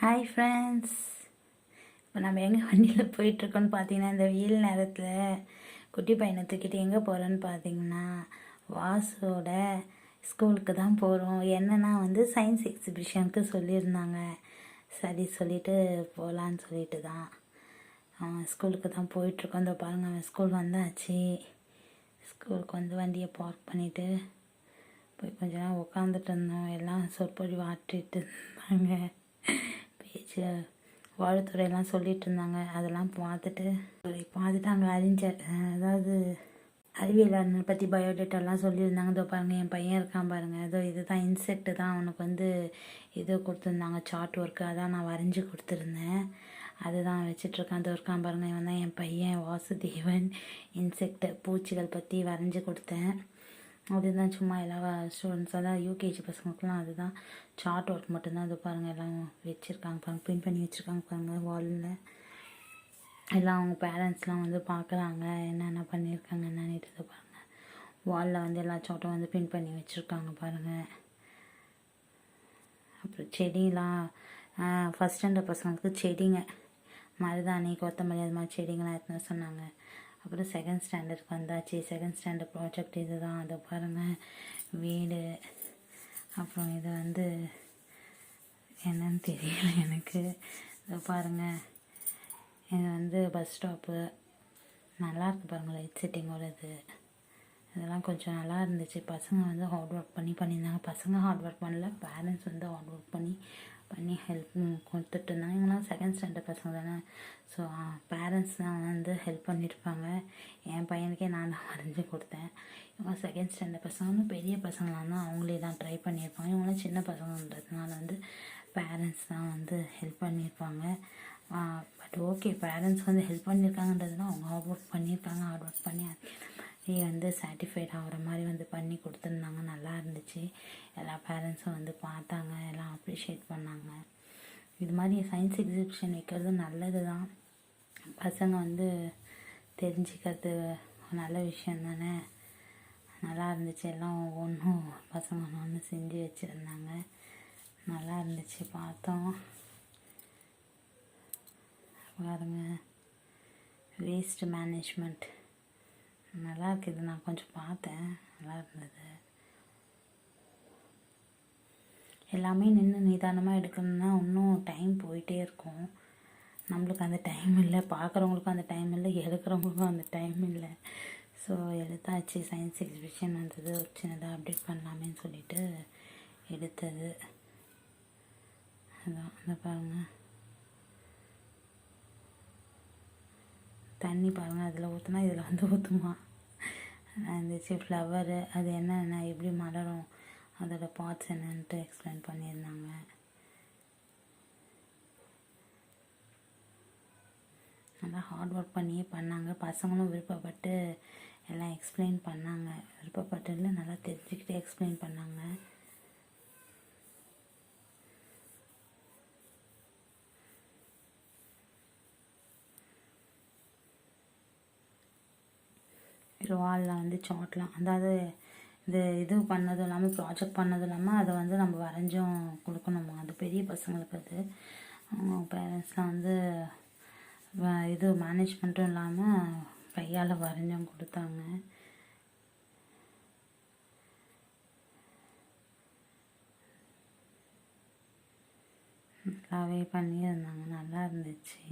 Hi friends இப்போ நம்ம எங்கே வண்டியில் போயிட்டுருக்கோன்னு பார்த்தீங்கன்னா இந்த வெயில் நேரத்தில் குட்டி பையனை தூக்கிட்டு எங்கே போகிறோன்னு பார்த்தீங்கன்னா வாசோட ஸ்கூலுக்கு தான் போகிறோம் என்னன்னா வந்து சயின்ஸ் எக்ஸிபிஷனுக்கு சொல்லியிருந்தாங்க. சரி சொல்லிட்டு போகலான்னு சொல்லிட்டு தான். அவன் ஸ்கூலுக்கு தான் போயிட்டுருக்கோம் இந்த பாருங்கள் அவன் ஸ்கூல் வந்தாச்சு. ஸ்கூலுக்கு வந்து வண்டியை பார்க் பண்ணிவிட்டு போய் கொஞ்ச நேரம் உட்காந்துட்டு இருந்தோம். எல்லாம் சொற்பொழி ஆட்டிட்டு இருந்தாங்க. வாழ்த்துறையெல்லாம் சொல்லிட்டு இருந்தாங்க அதெல்லாம் பார்த்துட்டு பார்த்துட்டு அங்கே அறிஞர் அதாவது அறிவியலாளர் பற்றி பயோடேட்டாலாம் சொல்லியிருந்தாங்க. இதோ பாருங்கள் என் பையன் இருக்கான் பாருங்கள் இதோ இதுதான் இன்செக்ட் தான் அவனுக்கு வந்து இது கொடுத்துருந்தாங்க. Chart work. அதான் நான் வரைஞ்சி கொடுத்துருந்தேன். அதுதான் வச்சிட்ருக்கான் இதோ இருக்கான் பாருங்க. இவன் தான் என் பையன் வாசுதேவன். இன்செக்ட் பூச்சிகள் பற்றி வரைஞ்சி கொடுத்தேன். அதுதான் சும்மா எல்லா ஸ்டூடெண்ட்ஸ் அதான் யூகேஜி பசங்களுக்குலாம் அதுதான் சார்ட் ஒர்க் மட்டும்தான். அது பாருங்கள் எல்லாம் வச்சுருக்காங்க பாருங்க பிரிண்ட் பண்ணி வச்சுருக்காங்க பாருங்கள் வாலில் எல்லாம் அவங்க பேரண்ட்ஸ்லாம் வந்து பார்க்குறாங்க என்னென்ன பண்ணியிருக்காங்க என்னன்னுட்டு பாருங்கள் வாலில் வந்து எல்லா சார்ட்டும் வந்து பிரிண்ட் பண்ணி வச்சுருக்காங்க பாருங்கள் அப்புறம் செடிலாம் ஃபஸ்ட் ஸ்டாண்டர்ட் பசங்களுக்கு செடிங்க. மருதாணி கொத்தமல்லி அது மாதிரி செடிங்களாம் எடுத்துன்னு சொன்னாங்க. அப்புறம் செகண்ட் ஸ்டாண்டர்டுக்கு வந்தாச்சு. செகண்ட் ஸ்டாண்டர்ட் ப்ராஜெக்ட் இது தான் அதை பாருங்கள் வீடு. அப்புறம் இது வந்து என்னன்னு தெரியல எனக்கு. இதை பாருங்கள் இது வந்து பஸ் ஸ்டாப்பு நல்லாயிருக்கு பாருங்கள் லைட் செட்டிங்கோட இது. இதெல்லாம் கொஞ்சம் நல்லா இருந்துச்சு. பசங்க வந்து ஹார்ட் ஒர்க் பண்ணி பண்ணியிருந்தாங்க. பசங்க ஹார்ட் ஒர்க் பண்ணல. பேரண்ட்ஸ் வந்து ஹார்ட் ஒர்க் பண்ணி பண்ணி ஹெல்ப் கொடுத்துட்டு இருந்தாங்க. இவங்களாம் செகண்ட் ஸ்டாண்டர்ட் பசங்க தானே. ஸோ பேரண்ட்ஸ் தான் வந்து ஹெல்ப் பண்ணியிருப்பாங்க. என் பையனுக்கே நான் தான் வரைஞ்சி கொடுத்தேன். இவங்க செகண்ட் ஸ்டாண்டர்ட் பசங்களும் பெரிய பசங்களாக தான் அவங்களே தான் ட்ரை பண்ணியிருப்பாங்க. இவங்களாம் சின்ன பசங்கன்றதுனால வந்து பேரண்ட்ஸ் தான் வந்து ஹெல்ப் பண்ணியிருப்பாங்க. பட் ஓகே பேரண்ட்ஸ் வந்து ஹெல்ப் பண்ணியிருக்காங்கன்றதுனா அவங்க ஹார்ட் ஒர்க் பண்ணியிருக்காங்க ஹார்ட் ஒர்க் பண்ணி அதுக்கு வந்து சாட்டிஸ்ஃபைட் ஆகிற மாதிரி வந்து பண்ணி கொடுத்துருந்தாங்க. நல்லா இருந்துச்சு. எல்லா பேரண்ட்ஸும் வந்து பார்த்தாங்க. எல்லாம் அப்ரிஷியேட் பண்ணாங்க. இது மாதிரி சயின்ஸ் எக்ஸிபிஷன் வைக்கிறது நல்லது தான் பசங்க வந்து தெரிஞ்சுக்கிறது நல்ல விஷயம் தானே நல்லா இருந்துச்சு. எல்லாம் ஒவ்வொன்றும் பசங்க ஒன்று ஒன்று செஞ்சு வச்சுருந்தாங்க. நல்லா இருந்துச்சு. பார்த்தோம். பாருங்க. வேஸ்ட் மேனேஜ்மெண்ட் நல்லா இருக்குது. நான் கொஞ்சம் பார்த்தேன். நல்லா இருந்தது. எல்லாமே நின்று நிதானமாக எடுக்கணும்னா இன்னும் டைம் போயிட்டே இருக்கும். நம்மளுக்கு அந்த டைம் இல்லை பார்க்குறவங்களுக்கும் அந்த டைம் இல்லை எடுக்கிறவங்களுக்கும் அந்த டைம் இல்லை. ஸோ எடுத்தாச்சு. சயின்ஸ் எக்ஸிபிஷன் வந்தது. ஒரு சின்னதாக அப்டேட் பண்ணலாமேன்னு சொல்லிட்டு எடுத்தது. அதான் அந்த பாருங்கள் தண்ணி பாருங்கள் அதில் ஊற்றுனா இதில் வந்து ஊற்றுமா இருந்துச்சு ஃப்ளவரு அது என்னென்ன எப்படி மலரும்? அதோட பார்ட்ஸ் என்னன்ட்டு எக்ஸ்பிளைன் பண்ணியிருந்தாங்க. நல்லா ஹார்ட் ஒர்க் பண்ணியே பண்ணாங்க. பசங்களும் விருப்பப்பட்டு எல்லாம் எக்ஸ்பிளைன் பண்ணாங்க. விருப்பப்பட்டதில் நல்லா தெரிஞ்சுக்கிட்டு எக்ஸ்பிளைன் பண்ணாங்க. வாலில் வந்து சார்ட்லாம் அதாவது இது இது பண்ணதும் இல்லாமல் ப்ராஜெக்ட் பண்ணதும் இல்லாமல் அதை வந்து நம்ம வரைஞ்சும் கொடுக்கணுமா? அது பெரிய பசங்களுக்கு அது. அவங்க பேரண்ட்ஸ்லாம் வந்து இது மேனேஜ்மெண்ட்டும் இல்லாமல் கையால் வரைஞ்சும் கொடுத்தாங்க. நல்லாவே பண்ணியிருந்தாங்க. நல்லா இருந்துச்சு.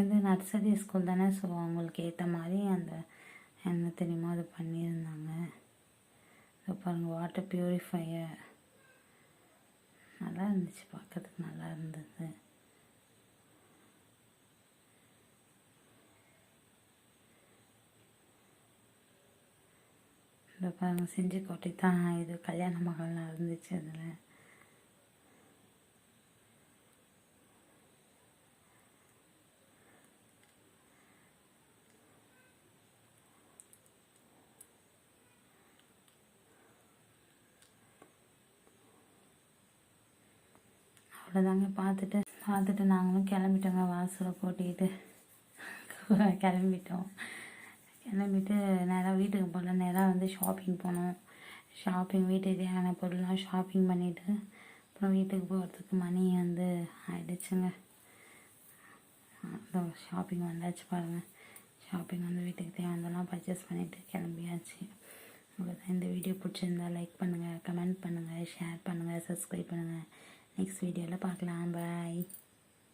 இது நர்சரி ஸ்கூல் தானே ஸோ அவங்களுக்கு ஏற்ற மாதிரி அந்த என்ன தெரியுமோ அது பண்ணியிருந்தாங்க. பாருங்கள் வாட்டர் பியூரிஃபையர் நல்லா இருந்துச்சு. பார்க்கறதுக்கு நல்லா இருந்தது. இந்த பாருங்க செஞ்சு கோட்டை தான் இது கல்யாண மகள்லாம் இருந்துச்சு அதில். அவ்வளோதாங்க பார்த்துட்டு பார்த்துட்டு நாங்களும் கிளம்பிட்டோங்க வாசலை கூட்டிகிட்டு கிளம்பிட்டோம். கிளம்பிட்டு நேராக வீட்டுக்கு போகல நேராக வந்து ஷாப்பிங் போனோம். ஷாப்பிங் வீட்டுக்கு தேவையான பொருள்லாம் ஷாப்பிங் பண்ணிவிட்டு அப்புறம் வீட்டுக்கு போகிறதுக்கு மணி வந்து ஆயிடுச்சுங்க. அதான் ஷாப்பிங் வந்தாச்சு பாருங்கள் ஷாப்பிங் வந்து வீட்டுக்கு தேவையானதெல்லாம் பர்ச்சேஸ் பண்ணிவிட்டு கிளம்பியாச்சு. உங்களுக்கு இந்த வீடியோ பிடிச்சிருந்தா லைக் பண்ணுங்கள் கமெண்ட் பண்ணுங்கள் ஷேர் பண்ணுங்கள் சப்ஸ்கிரைப் பண்ணுங்கள் நெக்ஸ்ட் வீடியோவில் பார்க்கலாம். பாய்